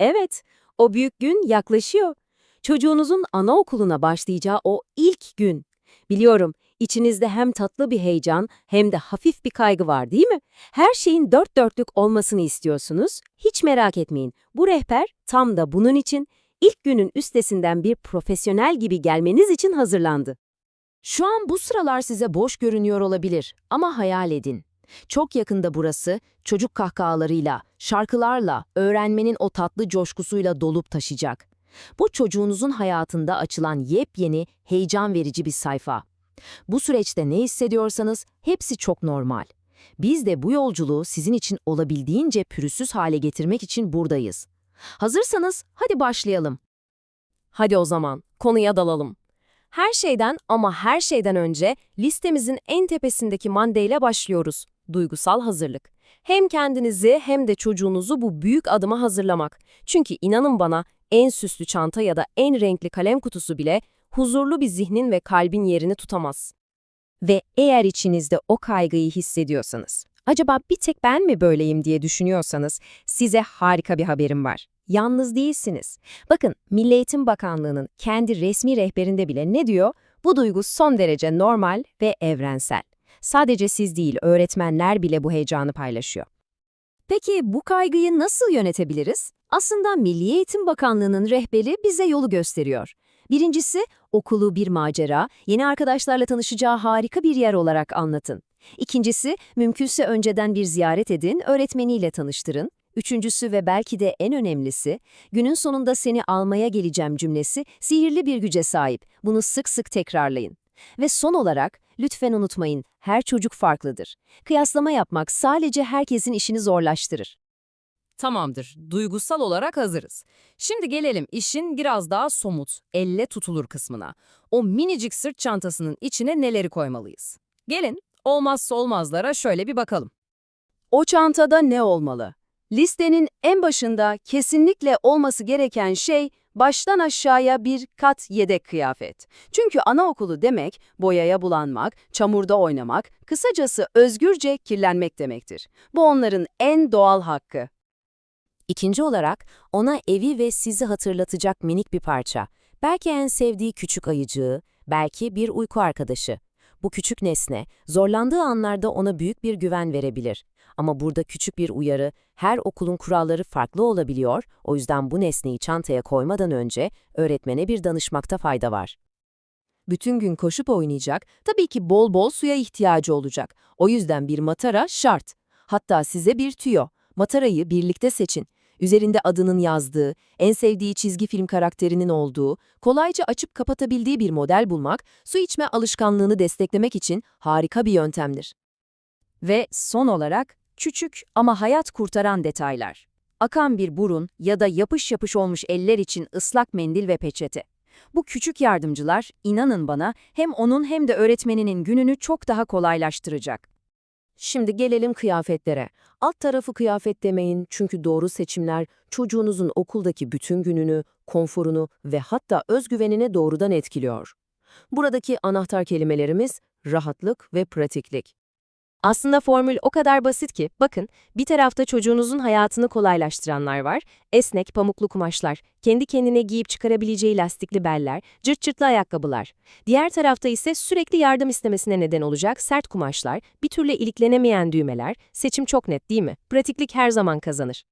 Evet, o büyük gün yaklaşıyor. Çocuğunuzun anaokuluna başlayacağı o ilk gün. Biliyorum, içinizde hem tatlı bir heyecan hem de hafif bir kaygı var değil mi? Her şeyin dört dörtlük olmasını istiyorsunuz. Hiç merak etmeyin. Bu rehber tam da bunun için ilk günün üstesinden bir profesyonel gibi gelmeniz için hazırlandı. Şu an bu sıralar size boş görünüyor olabilir ama hayal edin. Çok yakında burası çocuk kahkahalarıyla, şarkılarla, öğrenmenin o tatlı coşkusuyla dolup taşıyacak. Bu çocuğunuzun hayatında açılan yepyeni, heyecan verici bir sayfa. Bu süreçte ne hissediyorsanız hepsi çok normal. Biz de bu yolculuğu sizin için olabildiğince pürüzsüz hale getirmek için buradayız. Hazırsanız hadi başlayalım. Hadi o zaman konuya dalalım. Her şeyden ama her şeyden önce listemizin en tepesindeki maddeyle başlıyoruz. Duygusal hazırlık. Hem kendinizi hem de çocuğunuzu bu büyük adıma hazırlamak. Çünkü inanın bana en süslü çanta ya da en renkli kalem kutusu bile huzurlu bir zihnin ve kalbin yerini tutamaz. Ve eğer içinizde o kaygıyı hissediyorsanız, acaba bir tek ben mi böyleyim diye düşünüyorsanız size harika bir haberim var. Yalnız değilsiniz. Bakın Milli Eğitim Bakanlığı'nın kendi resmi rehberinde bile ne diyor? Bu duygu son derece normal ve evrensel. Sadece siz değil, öğretmenler bile bu heyecanı paylaşıyor. Peki bu kaygıyı nasıl yönetebiliriz? Aslında Milli Eğitim Bakanlığı'nın rehberi bize yolu gösteriyor. Birincisi, okulu bir macera, yeni arkadaşlarla tanışacağı harika bir yer olarak anlatın. İkincisi, mümkünse önceden bir ziyaret edin, öğretmeniyle tanıştırın. Üçüncüsü ve belki de en önemlisi, günün sonunda seni almaya geleceğim cümlesi sihirli bir güce sahip. Bunu sık sık tekrarlayın. Ve son olarak, lütfen unutmayın, her çocuk farklıdır. Kıyaslama yapmak sadece herkesin işini zorlaştırır. Tamamdır, duygusal olarak hazırız. Şimdi gelelim işin biraz daha somut, elle tutulur kısmına. O minicik sırt çantasının içine neleri koymalıyız? Gelin, olmazsa olmazlara şöyle bir bakalım. O çantada ne olmalı? Listenin en başında kesinlikle olması gereken şey baştan aşağıya bir kat yedek kıyafet. Çünkü anaokulu demek boyaya bulanmak, çamurda oynamak, kısacası özgürce kirlenmek demektir. Bu onların en doğal hakkı. İkinci olarak ona evi ve sizi hatırlatacak minik bir parça. Belki en sevdiği küçük ayıcığı, belki bir uyku arkadaşı. Bu küçük nesne, zorlandığı anlarda ona büyük bir güven verebilir. Ama burada küçük bir uyarı, her okulun kuralları farklı olabiliyor, o yüzden bu nesneyi çantaya koymadan önce öğretmene bir danışmakta fayda var. Bütün gün koşup oynayacak, tabii ki bol bol suya ihtiyacı olacak. O yüzden bir matara şart. Hatta size bir tüyo. Matarayı birlikte seçin. Üzerinde adının yazdığı, en sevdiği çizgi film karakterinin olduğu, kolayca açıp kapatabildiği bir model bulmak, su içme alışkanlığını desteklemek için harika bir yöntemdir. Ve son olarak, küçük ama hayat kurtaran detaylar. Akan bir burun ya da yapış yapış olmuş eller için ıslak mendil ve peçete. Bu küçük yardımcılar, inanın bana, hem onun hem de öğretmeninin gününü çok daha kolaylaştıracak. Şimdi gelelim kıyafetlere. Alt tarafı kıyafet demeyin çünkü doğru seçimler çocuğunuzun okuldaki bütün gününü, konforunu ve hatta özgüvenini doğrudan etkiliyor. Buradaki anahtar kelimelerimiz rahatlık ve pratiklik. Aslında formül o kadar basit ki, bakın, bir tarafta çocuğunuzun hayatını kolaylaştıranlar var, esnek pamuklu kumaşlar, kendi kendine giyip çıkarabileceği lastikli beller, cırt cırtlı ayakkabılar. Diğer tarafta ise sürekli yardım istemesine neden olacak sert kumaşlar, bir türlü iliklenemeyen düğmeler, seçim çok net değil mi? Pratiklik her zaman kazanır.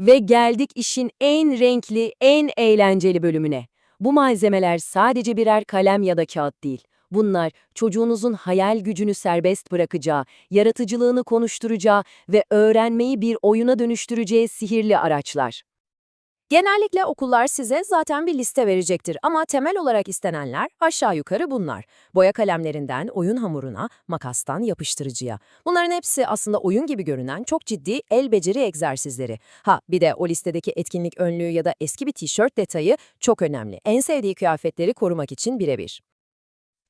Ve geldik işin en renkli, en eğlenceli bölümüne. Bu malzemeler sadece birer kalem ya da kağıt değil. Bunlar çocuğunuzun hayal gücünü serbest bırakacağı, yaratıcılığını konuşturacağı ve öğrenmeyi bir oyuna dönüştüreceği sihirli araçlar. Genellikle okullar size zaten bir liste verecektir ama temel olarak istenenler aşağı yukarı bunlar. Boya kalemlerinden oyun hamuruna, makastan yapıştırıcıya. Bunların hepsi aslında oyun gibi görünen çok ciddi el beceri egzersizleri. Ha bir de o listedeki etkinlik önlüğü ya da eski bir tişört detayı çok önemli. En sevdiği kıyafetleri korumak için birebir.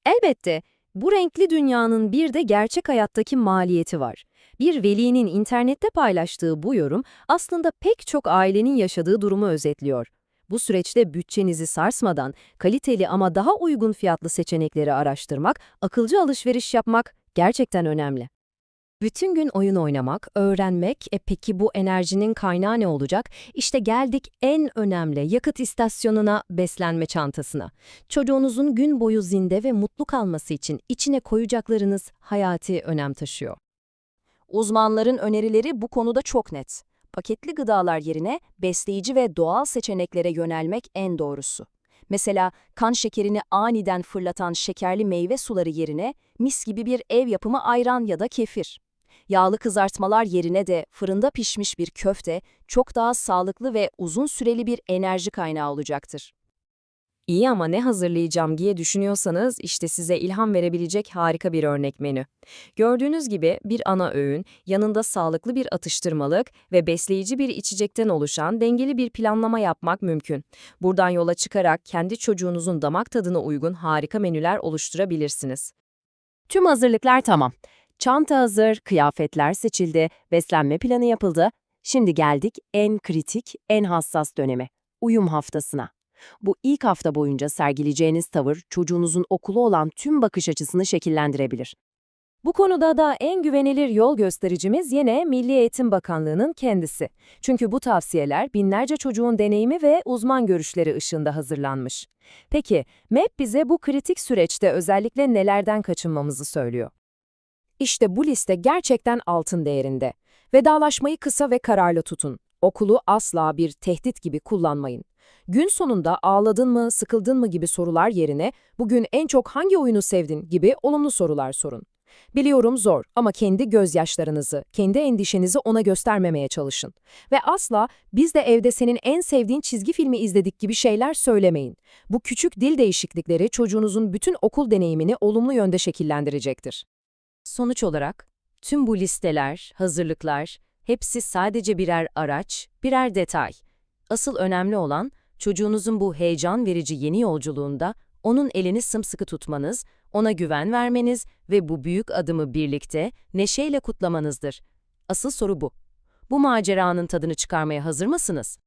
Elbette bu renkli dünyanın bir de gerçek hayattaki maliyeti var. Bir velinin internette paylaştığı bu yorum aslında pek çok ailenin yaşadığı durumu özetliyor. Bu süreçte bütçenizi sarsmadan kaliteli ama daha uygun fiyatlı seçenekleri araştırmak, akılcı alışveriş yapmak gerçekten önemli. Bütün gün oyun oynamak, öğrenmek, e peki bu enerjinin kaynağı ne olacak? İşte geldik en önemli yakıt istasyonuna, beslenme çantasına. Çocuğunuzun gün boyu zinde ve mutlu kalması için içine koyacaklarınız hayati önem taşıyor. Uzmanların önerileri bu konuda çok net. Paketli gıdalar yerine besleyici ve doğal seçeneklere yönelmek en doğrusu. Mesela kan şekerini aniden fırlatan şekerli meyve suları yerine mis gibi bir ev yapımı ayran ya da kefir. Yağlı kızartmalar yerine de fırında pişmiş bir köfte çok daha sağlıklı ve uzun süreli bir enerji kaynağı olacaktır. İyi ama ne hazırlayacağım diye düşünüyorsanız işte size ilham verebilecek harika bir örnek menü. Gördüğünüz gibi bir ana öğün, yanında sağlıklı bir atıştırmalık ve besleyici bir içecekten oluşan dengeli bir planlama yapmak mümkün. Buradan yola çıkarak kendi çocuğunuzun damak tadına uygun harika menüler oluşturabilirsiniz. Tüm hazırlıklar tamam. Çanta hazır, kıyafetler seçildi, beslenme planı yapıldı. Şimdi geldik en kritik, en hassas döneme, uyum haftasına. Bu ilk hafta boyunca sergileyeceğiniz tavır çocuğunuzun okulu olan tüm bakış açısını şekillendirebilir. Bu konuda da en güvenilir yol göstericimiz yine Milli Eğitim Bakanlığı'nın kendisi. Çünkü bu tavsiyeler binlerce çocuğun deneyimi ve uzman görüşleri ışığında hazırlanmış. Peki, MEP bize bu kritik süreçte özellikle nelerden kaçınmamızı söylüyor? İşte bu liste gerçekten altın değerinde. Vedalaşmayı kısa ve kararlı tutun. Okulu asla bir tehdit gibi kullanmayın. Gün sonunda ağladın mı, sıkıldın mı gibi sorular yerine bugün en çok hangi oyunu sevdin gibi olumlu sorular sorun. Biliyorum zor ama kendi gözyaşlarınızı, kendi endişenizi ona göstermemeye çalışın. Ve asla biz de evde senin en sevdiğin çizgi filmi izledik gibi şeyler söylemeyin. Bu küçük dil değişiklikleri çocuğunuzun bütün okul deneyimini olumlu yönde şekillendirecektir. Sonuç olarak tüm bu listeler, hazırlıklar hepsi sadece birer araç, birer detay. Asıl önemli olan çocuğunuzun bu heyecan verici yeni yolculuğunda onun elini sımsıkı tutmanız, ona güven vermeniz ve bu büyük adımı birlikte neşeyle kutlamanızdır. Asıl soru bu. Bu maceranın tadını çıkarmaya hazır mısınız?